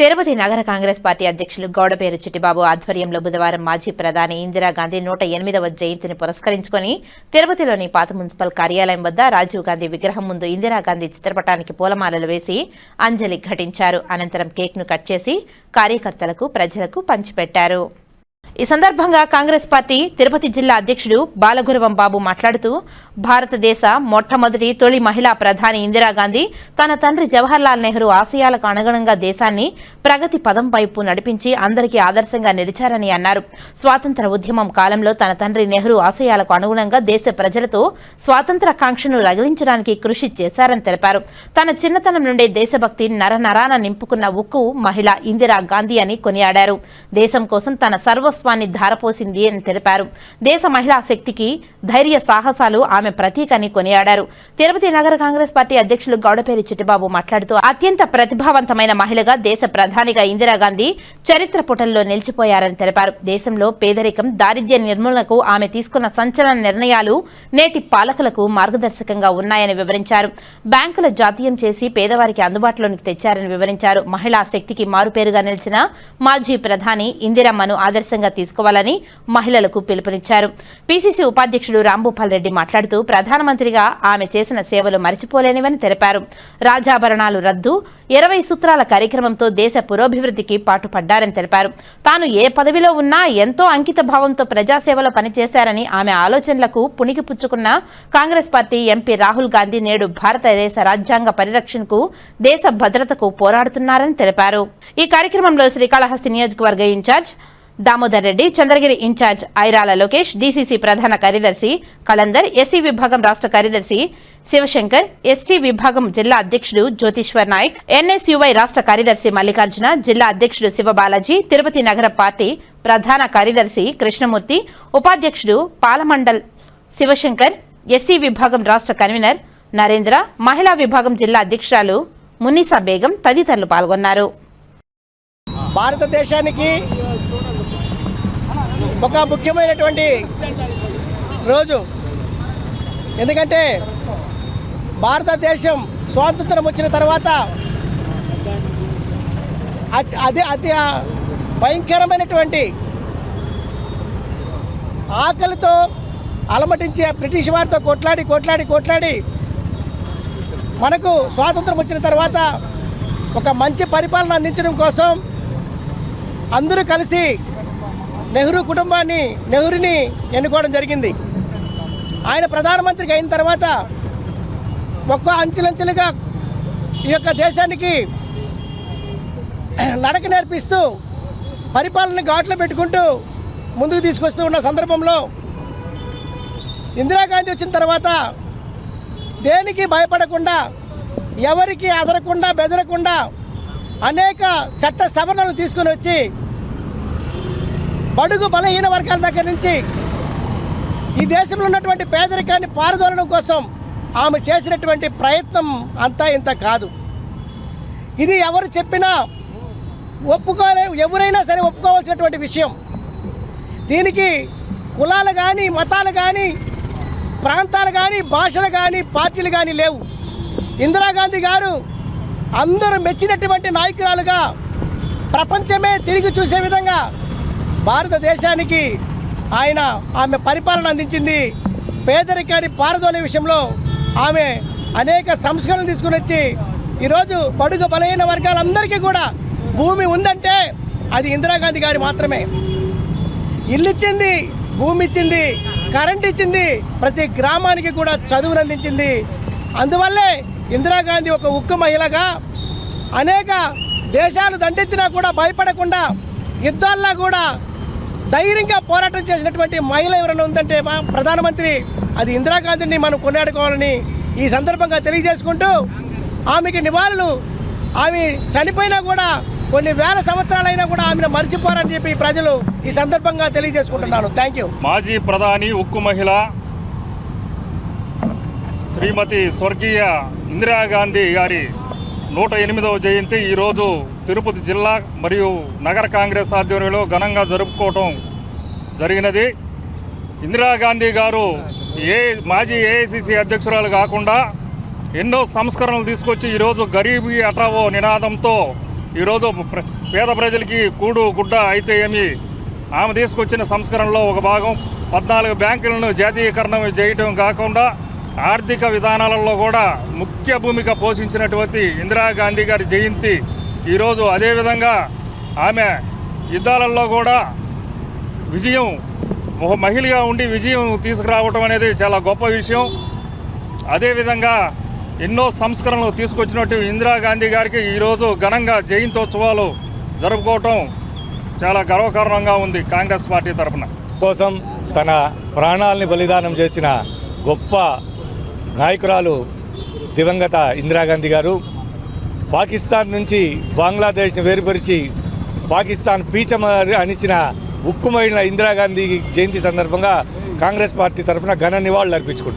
తిరుపతి నగర కాంగ్రెస్ పార్టీ అధ్యక్షులు గౌడపేరు చిట్టిబాబు ఆధ్వర్యంలో బుధవారం మాజీ ప్రధాని ఇందిరాగాంధీ నూట ఎనిమిదవ జయంతిని పురస్కరించుకొని తిరుపతిలోని పాత మున్సిపల్ కార్యాలయం వద్ద రాజీవ్ గాంధీ విగ్రహం ముందు ఇందిరాగాంధీ చిత్రపటానికి పూలమాలలు వేసి అంజలి ఘటించారు. అనంతరం కేక్ను కట్ చేసి కార్యకర్తలకు ప్రజలకు పంచిపెట్టారు. ఈ సందర్భంగా కాంగ్రెస్ పార్టీ తిరుపతి జిల్లా అధ్యక్షుడు బాలగురవం బాబు మాట్లాడుతూ భారతదేశ మొట్టమొదటి తొలి మహిళా ప్రధాని ఇందిరాగాంధీ తన తండ్రి జవహర్లాల్ నెహ్రూ ఆశయాలకు అనుగుణంగా దేశాన్ని ప్రగతి పదం వైపు నడిపించి అందరికీ ఆదర్శంగా నిలిచారని అన్నారు. స్వాతంత్ర ఉద్యమం కాలంలో తన తండ్రి నెహ్రూ ఆశయాలకు అనుగుణంగా దేశ ప్రజలతో స్వాతంత్ర కాంక్షను రగిలించడానికి కృషి చేశారని తెలిపారు. తన చిన్నతనం నుండే దేశభక్తి నరనరాన నింపుకున్న ఉక్కు మహిళ ఇందిరా గాంధీ అని కొనియాడారు. దేశం కోసం తన సర్వస్వాన్ని ధారపోసింది అని తెలిపారు. దేశ మహిళా శక్తికి ధైర్య సాహసాలు ఆమె ప్రతీక అని కొనియాడారు. తిరుపతి నగర కాంగ్రెస్ పార్టీ అధ్యక్షులు గౌడపేరి చిట్టిబాబు మాట్లాడుతూ అత్యంత ప్రతిభావంతమైన మహిళగా దేశ ప్రధానిగా ఇందిరాగాంధీ చరిత్ర పుటల్లో నిలిచిపోయారని తెలిపారు. దేశంలో పేదరికం దారిద్ర్య నిర్మూలనకు ఆమె తీసుకున్న సంచలన నిర్ణయాలు నేటి పాలకులకు మార్గదర్శకంగా ఉన్నాయని వివరించారు. బ్యాంకుల జాతీయం చేసి పేదవారికి అందుబాటులోనికి తెచ్చారని వివరించారు. మహిళా శక్తికి మారుపేరుగా నిలిచిన మాజీ ప్రధాని ఇందిరమ్మను ఆదర్శంగా తీసుకోవాలని మహిళలకు పిలుపునిచ్చారు. పీసీసీ ఉపాధ్యక్షుడు రాంభూపాల్ రెడ్డి మాట్లాడుతూ ప్రధానమంత్రిగా ఆమె చేసిన సేవలు మరిచిపోలేనివని తెలిపారు. రాజాభరణాలు రద్దు ఇరవై సూత్రాల కార్యక్రమంతో దేశ పురోభివృద్ధికి పాటుపడ్డారని తెలిపారు. తాను ఏ పదవిలో ఉన్నా ఎంతో అంకిత భావంతో ప్రజాసేవలో పనిచేశారని ఆమె ఆలోచనలకు పుణికి పుచ్చుకున్న కాంగ్రెస్ పార్టీ ఎంపీ రాహుల్ గాంధీ నేడు భారతదేశ రాజ్యాంగ పరిరక్షణకు దేశ భద్రతకు పోరాడుతున్నారని తెలిపారు. ఈ కార్యక్రమంలో శ్రీకాళహస్తి నియోజకవర్గ incharge Damodar Reddy Chandragiri incharge Airala Lokesh DCC ప్రధాన కార్యదర్శి కళందర్ ఎస్సీ విభాగం రాష్ట్ర కార్యదర్శి శివశంకర్ ఎస్టీ విభాగం జిల్లా అధ్యక్షుడు జ్యోతిశ్వర్ నాయక్ ఎన్ఎస్యువై రాష్ట్ర కార్యదర్శి మల్లికార్జున జిల్లా అధ్యక్షుడు శివబాలాజీ తిరుపతి నగర పార్టీ ప్రధాన కార్యదర్శి కృష్ణమూర్తి ఉపాధ్యక్షుడు పాలమండల్ శివశంకర్ ఎస్సీ విభాగం రాష్ట్ర కన్వీనర్ నరేంద్ర మహిళా విభాగం జిల్లా అధ్యక్షురాలు మున్నిసా బేగం తదితరులు పాల్గొన్నారు. భారతదేశానికి ఒక ముఖ్యమైనటువంటి రోజు. ఎందుకంటే భారతదేశం స్వాతంత్రం వచ్చిన తర్వాత అదే అది అతి భయంకరమైనటువంటి ఆకలితో అలమటించే బ్రిటిష్ వారితో కొట్లాడి కొట్లాడి కొట్లాడి మనకు స్వాతంత్రం వచ్చిన తర్వాత ఒక మంచి పరిపాలన అందించడం కోసం అందరూ కలిసి నెహ్రూ కుటుంబాన్ని నెహ్రూని ఎన్నుకోవడం జరిగింది. ఆయన ప్రధానమంత్రికి అయిన తర్వాత ఒక్క అంచెలంచెలుగా ఈ యొక్క దేశానికి నడక నేర్పిస్తూ పరిపాలన ఘాట్లో పెట్టుకుంటూ ముందుకు తీసుకొస్తూ ఉన్న సందర్భంలో ఇందిరాగాంధీ వచ్చిన తర్వాత దేనికి భయపడకుండా ఎవరికి అదరకుండా బెదరకుండా అనేక చట్ట సవరణలు తీసుకొని వచ్చి బడుగు బలహీన వర్గాల దగ్గర నుంచి ఈ దేశంలో ఉన్నటువంటి పేదరికాన్ని పారదోలడం కోసం ఆమె చేసినటువంటి ప్రయత్నం అంతా ఇంత కాదు. ఇది ఎవరు చెప్పినా ఒప్పుకోలే ఎవరైనా సరే ఒప్పుకోవాల్సినటువంటి విషయం. దీనికి కులాలు కానీ మతాలు కానీ ప్రాంతాలు కానీ భాషలు కానీ పార్టీలు కానీ లేవు. ఇందిరాగాంధీ గారు అందరూ మెచ్చినటువంటి నాయకురాలుగా ప్రపంచమే తిరిగి చూసే విధంగా భారతదేశానికి ఆయన ఆమె పరిపాలన అందించింది. పేదరికాన్ని పారదోలే విషయంలో ఆమె అనేక సంస్కరణలు తీసుకుని వచ్చి ఈరోజు బడుగు బలహీన వర్గాలందరికీ కూడా భూమి ఉందంటే అది ఇందిరాగాంధీ గారి మాత్రమే. ఇల్లు ఇచ్చింది భూమి ఇచ్చింది కరెంట్ ఇచ్చింది ప్రతి గ్రామానికి కూడా చదువును అందించింది. అందువల్లే ఇందిరాగాంధీ ఒక ఉక్కు మహిళగా అనేక దేశాలు దండెత్తినా కూడా భయపడకుండా యుద్ధాల్లో కూడా ధైర్యంగా పోరాటం చేసినటువంటి మహిళ ఎవరైనా ఉందంటే మా ప్రధానమంత్రి అది ఇందిరాగాంధీని మనం కొనియాడుకోవాలని ఈ సందర్భంగా తెలియజేసుకుంటూ ఆమెకి నివాళులు. ఆమె చనిపోయినా కూడా కొన్ని వేల సంవత్సరాలైనా కూడా ఆమెను మర్చిపోరని చెప్పి ప్రజలు ఈ సందర్భంగా తెలియజేసుకుంటున్నాను థ్యాంక్ యూ మాజీ ప్రధాని ఉక్కు మహిళ శ్రీమతి స్వర్గీయ ఇందిరాగాంధీ గారి నూట ఎనిమిదవ జయంతి ఈరోజు తిరుపతి జిల్లా మరియు నగర కాంగ్రెస్ ఆధ్వర్యంలో ఘనంగా జరుపుకోవటం జరిగినది. ఇందిరాగాంధీ గారు ఏ మాజీ ఏఐసిసి అధ్యక్షురాలు కాకుండా ఎన్నో సంస్కరణలు తీసుకొచ్చి ఈరోజు గరీబీ అటావో నినాదంతో ఈరోజు పేద ప్రజలకి కూడు గుడ్డ అయితే ఏమి ఆమె తీసుకొచ్చిన సంస్కరణలో ఒక భాగం పద్నాలుగు బ్యాంకులను జాతీయకరణ చేయటం కాకుండా ఆర్థిక విధానాలలో కూడా ముఖ్య భూమిక పోషించినటువంటి ఇందిరాగాంధీ గారి జయంతి ఈరోజు అదేవిధంగా ఆమె యుద్ధాలలో కూడా విజయం ఒక మహిళగా ఉండి విజయం తీసుకురావటం అనేది చాలా గొప్ప విషయం. అదేవిధంగా ఎన్నో సంస్కరణలు తీసుకొచ్చినట్టు ఇందిరాగాంధీ గారికి ఈరోజు ఘనంగా జయంతోత్సవాలు జరుపుకోవటం చాలా గర్వకారణంగా ఉంది కాంగ్రెస్ పార్టీ తరఫున కోసం తన ప్రాణాలని బలిదానం చేసిన గొప్ప నాయకురాలు దివంగత ఇందిరాగాంధీ గారు పాకిస్తాన్ నుంచి బంగ్లాదేశ్ని వేరుపరిచి పాకిస్తాన్ పీచమ అణించిన ఉక్కుమైన ఇందిరాగాంధీ జయంతి సందర్భంగా కాంగ్రెస్ పార్టీ తరఫున ఘన నివాళులు అర్పించుకుంటారు